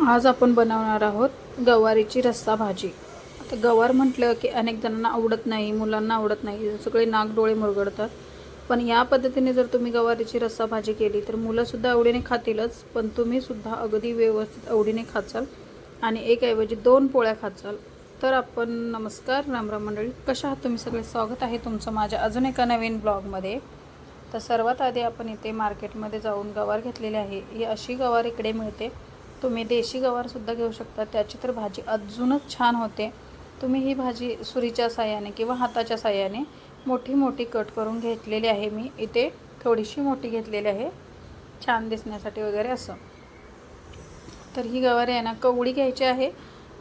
आज आपण बनवणार आहोत गवारीची रस्सा भाजी. आता गवार म्हटलं की अनेक जणांना आवडत नाही मुलांना आवडत नाही सगळे नाक डोळे मुरगडतात. पण या पद्धतीने जर तुम्ही गवारीची रस्सा भाजी केली तर मुलंसुद्धा आवडीने खातीलच पण तुम्हीसुद्धा अगदी व्यवस्थित आवडीने खाचाल आणि एक ऐवजी दोन पोळ्या खाचाल. तर आपण नमस्कार रामराम मंडळी. कशा आहात तुम्ही सगळे? स्वागत आहे तुमचं माझ्या अजून एका नवीन ब्लॉगमध्ये. तर सर्वात आधी आपण इथे मार्केटमध्ये जाऊन गवार घेतलेली आहे. ही अशी गवार इकडे मिळते. तुम्ही देशी गवारसुद्धा घेऊ शकता. त्याची तर भाजी अजूनच छान होते. तुम्ही ही भाजी सुरीच्या साह्याने किंवा हाताच्या साह्याने मोठी मोठी कट करून घेतलेली आहे. मी इथे थोडीशी मोठी घेतलेली आहे. छान दिसण्यासाठी वगैरे असं. तर ही गवारी आहे ना कवडी घ्यायची आहे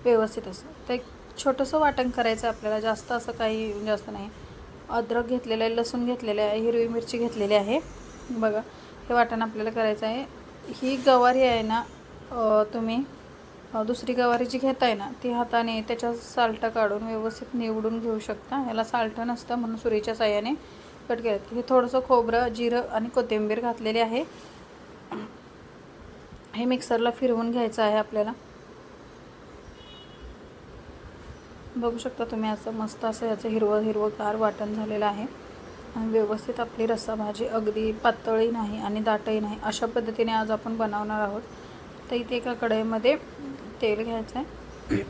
व्यवस्थित असं. तर एक छोटंसं वाटण करायचं आपल्याला. जास्त असं काही जास्त नाही. अद्रक घेतलेलं आहे लसूण घेतलेलं आहे हिरवी मिरची घेतलेली आहे. बघा हे वाटण आपल्याला करायचं आहे. ही गवारी आहे ना तुम्ही दुसरी गवारी जी घेताय ना ती हाताने त्याच्या साल्टं काढून व्यवस्थित निवडून घेऊ शकता. याला साल्टं नसतं म्हणून सुरीच्या साह्याने कट केलं हे थोडंसं खोबरं जिरं आणि कोथिंबीर घातलेली आहे. हे मिक्सरला फिरवून घ्यायचं आहे आपल्याला. बघू शकता तुम्ही असं मस्त असं याचं हिरवं हिरवंगार वाटण झालेलं आहे. आणि व्यवस्थित आपली रस्सा भाजी अगदी पातळही नाही आणि दाटही नाही. अशा पद्धतीने आज आपण बनवणार आहोत. तर इथे एका कढईमध्ये तेल घ्यायचं आहे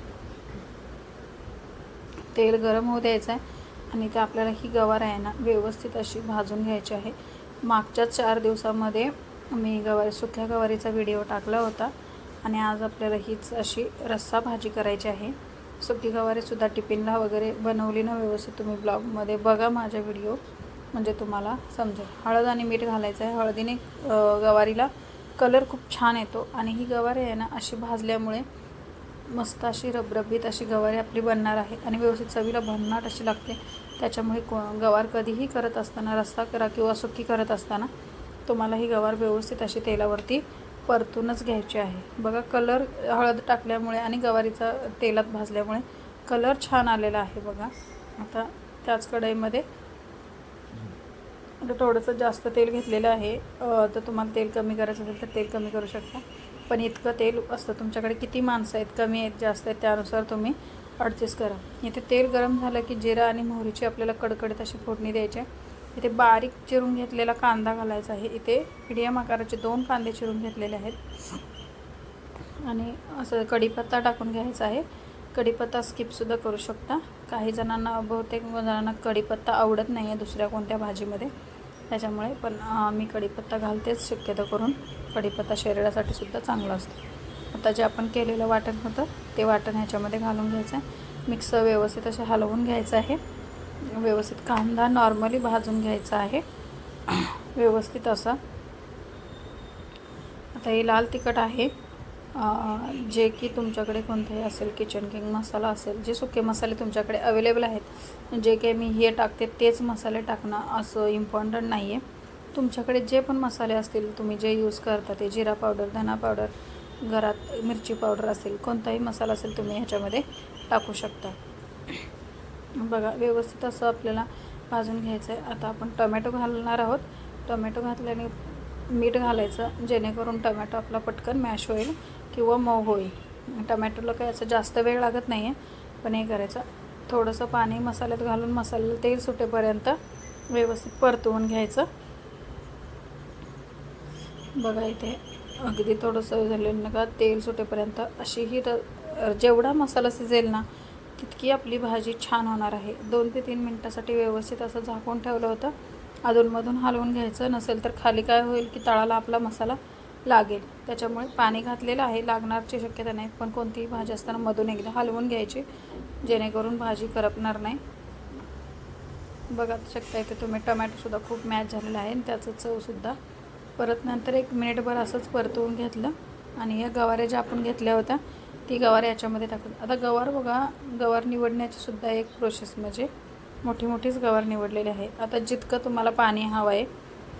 तेल गरम होऊ द्यायचं आहे आणि ते आपल्याला ही गवार आहे ना व्यवस्थित अशी भाजून घ्यायची आहे. मागच्या चार दिवसामध्ये मी गवारी सुक्या गवारीचा व्हिडिओ टाकला होता. आणि आज आपल्याला हीच अशी रस्सा भाजी करायची आहे. सुकी गवारीसुद्धा टिफिनला वगैरे बनवली ना व्यवस्थित तुम्ही ब्लॉगमध्ये बघा माझा व्हिडिओ. म्हणजे तुम्हाला समजेल. हळद आणि मीठ घालायचं आहे हळदीने गवारीला कलर खूप छान येतो आणि ही गवारी आहे ना अशी भाजल्यामुळे मस्त अशी रबरबीत अशी गवारी आपली बनणार आहे. आणि व्यवस्थित चवीला भन्नाट अशी लागते. त्याच्यामुळे को गवार कधीही करत असताना रस्ता करा किंवा सुकी करत असताना तुम्हाला ही गवार व्यवस्थित अशी तेलावरती परतूनच घ्यायची आहे. बघा कलर हळद टाकल्यामुळे आणि गवारीचा तेलात भाजल्यामुळे कलर छान आलेला आहे बघा. आता त्याच कढईमध्ये आता थोडंसं जास्त तेल घेतलेलं आहे. तर तुम्हाला तेल कमी करायचं असेल तर तेल कमी करू शकता. पण इतकं तेल असतं तुमच्याकडे किती माणसं आहेत कमी आहेत जास्त आहेत त्यानुसार तुम्ही ॲडजस्ट करा. इथे तेल गरम झालं की जिरा आणि मोहरीची आपल्याला कडकडीत अशी फोडणी द्यायची आहे. इथे बारीक चिरून घेतलेला कांदा घालायचा आहे. इथे मिडियम आकाराचे दोन कांदे चिरून घेतलेले आहेत. आणि असं कढीपत्ता टाकून घ्यायचा आहे. कढीपत्ता स्किपसुद्धा करू शकता. काही जणांना बहुतेक जणांना कढीपत्ता आवडत नाही आहे दुसऱ्या कोणत्या भाजीमध्ये. त्याच्यामुळे पण मी कढीपत्ता घालतेच शक्यतो करून. कढीपत्ता शरीरासाठी सुद्धा चांगला असतो. आता जे आपण केलेलं वाटण होतं ते वाटण ह्याच्यामध्ये घालून घ्यायचं आहे मिक्स व्यवस्थित असे हलवून घ्यायचं आहे. व्यवस्थित कांदा नॉर्मली भाजून घ्यायचा आहे. व्यवस्थित असा. आता हे लाल तिखट आहे. जे की तुमच्याकडे कोणतंही असेल किचन किंग मसाला असेल जे सुके मसाले तुमच्याकडे अवेलेबल आहेत जे काही मी हे टाकते तेच मसाले टाकणं असं इम्पॉर्टंट नाही आहे तुमच्याकडे जे पण मसाले असतील तुम्ही जे यूज करता ते जिरा पावडर धना पावडर घरात मिरची पावडर असेल कोणताही मसाला असेल तुम्ही ह्याच्यामध्ये टाकू शकता. बघा व्यवस्थित असं आपल्याला भाजून घ्यायचं आहे आता आपण टोमॅटो घालणार आहोत. टोमॅटो घातल्याने मीठ घालायचं जेणेकरून टोमॅटो आपला पटकन मॅश होईल. किंवा मऊ होई. टमॅटोला काही असं जास्त वेळ लागत नाही आहे पण हे करायचं. थोडंसं पाणी मसाल्यात घालून मसाल्याला तेल सुटेपर्यंत व्यवस्थित परतवून घ्यायचं. बघा इथे अगदी थोडंसं झालं ना का तेल सुटेपर्यंत अशी ही र जेवढा मसाला शिजेल ना तितकी आपली भाजी छान होणार आहे. दोन ते तीन मिनटासाठी व्यवस्थित असं झाकून ठेवलं होतं. अधूनमधून हलवून घ्यायचं नसेल तर खाली काय होईल की तळाला आपला मसाला लागेल. त्याच्यामुळे पाणी घातलेलं आहे. लागणारची शक्यता नाही. पण कोणतीही भाजी असताना मधून एकदा हलवून घ्यायची. जेणेकरून भाजी करपणार नाही. बघा शकता इथे तुम्ही. टमॅटोसुद्धा खूप मॅच झालेला आहे. आणि त्याचं चवसुद्धा परत नंतर एक मिनिटभर असंच परतवून घेतलं. आणि या गवाऱ्या ज्या आपण घेतल्या होत्या ती गवार याच्यामध्ये टाकून. आता गवार बघा. गवार निवडण्याची सुद्धा एक प्रोसेस म्हणजे मोठी मोठीच गवार निवडलेली आहे. आता जितकं तुम्हाला पाणी हवं आहे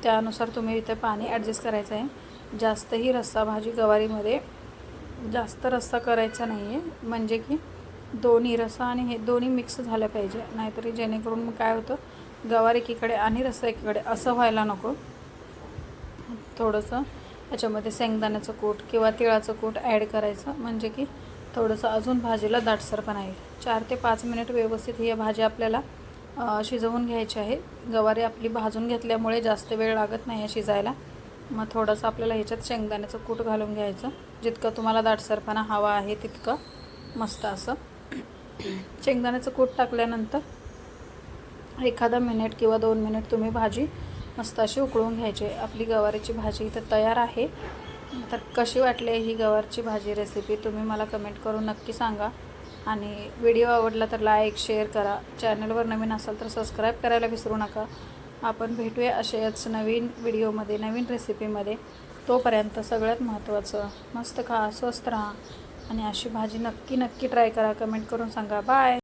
त्यानुसार तुम्ही इथे पाणी ॲडजस्ट करायचं आहे. जास्तही रस्सा भाजी गवारीमध्ये. जास्त रस्सा करायचा नाही आहे म्हणजे की दोन्ही रस्सा आणि हे दोन्ही मिक्स झालं पाहिजे. नाहीतरी जेणेकरून मग काय होतं गवार एकीकडे आणि रस्सा एकीकडे असं व्हायला नको. थोडंसं याच्यामध्ये शेंगदाण्याचं कूट किंवा तिळाचं कूट ॲड करायचं. म्हणजे की थोडंसं अजून भाजीला दाटसरपणा येईल चार ते पाच मिनिट व्यवस्थित ही भाजी आपल्याला शिजवून घ्यायची आहे. गवारी आपली भाजून घेतल्यामुळे जास्त वेळ लागत नाही आहे शिजायला. मग थोडंसं आपल्याला ह्याच्यात शेंगदाण्याचं कूट घालून घ्यायचं. जितकं तुम्हाला दाटसरपणा हवा आहे तितकं मस्त असं. शेंगदाण्याचं कूट टाकल्यानंतर एखादा मिनिट किंवा दोन मिनिट तुम्ही भाजी मस्त अशी उकळून घ्यायची. आपली गवारीची भाजी इथं तयार आहे. तर कशी वाटली ही गवारची भाजी रेसिपी तुम्ही मला कमेंट करून नक्की सांगा. आणि व्हिडिओ आवडला तर लाईक शेअर करा. चॅनलवर नवीन असाल तर सबस्क्राईब करायला विसरू नका. आपण भेटूया असेच नवीन व्हिडिओमध्ये नवीन रेसिपीमध्ये तोपर्यंत सगळ्यात महत्त्वाचं मस्त खा स्वस्त राहा. आणि अशी भाजी नक्की नक्की ट्राय करा. कमेंट करून सांगा. बाय